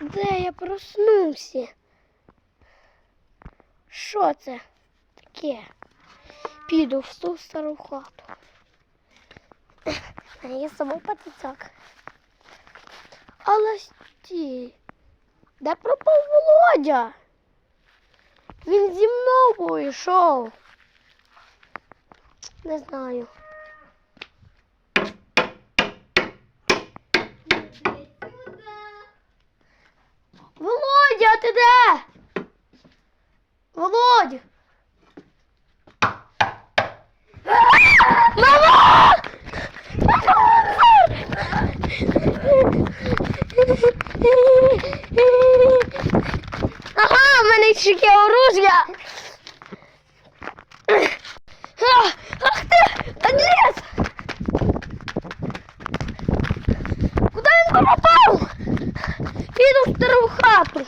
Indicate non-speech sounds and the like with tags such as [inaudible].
Де я проснувся? Що це таке? Піду в ту стару хату. А [coughs] я собі патицяк. Але стій. Де пропав Володя? Він зі мною йшов. Не знаю. Де? Володя! Мама! Ага, в мене ще є оружя. Ах ти, Андрес! Куди він пропав? Піду в стару хату.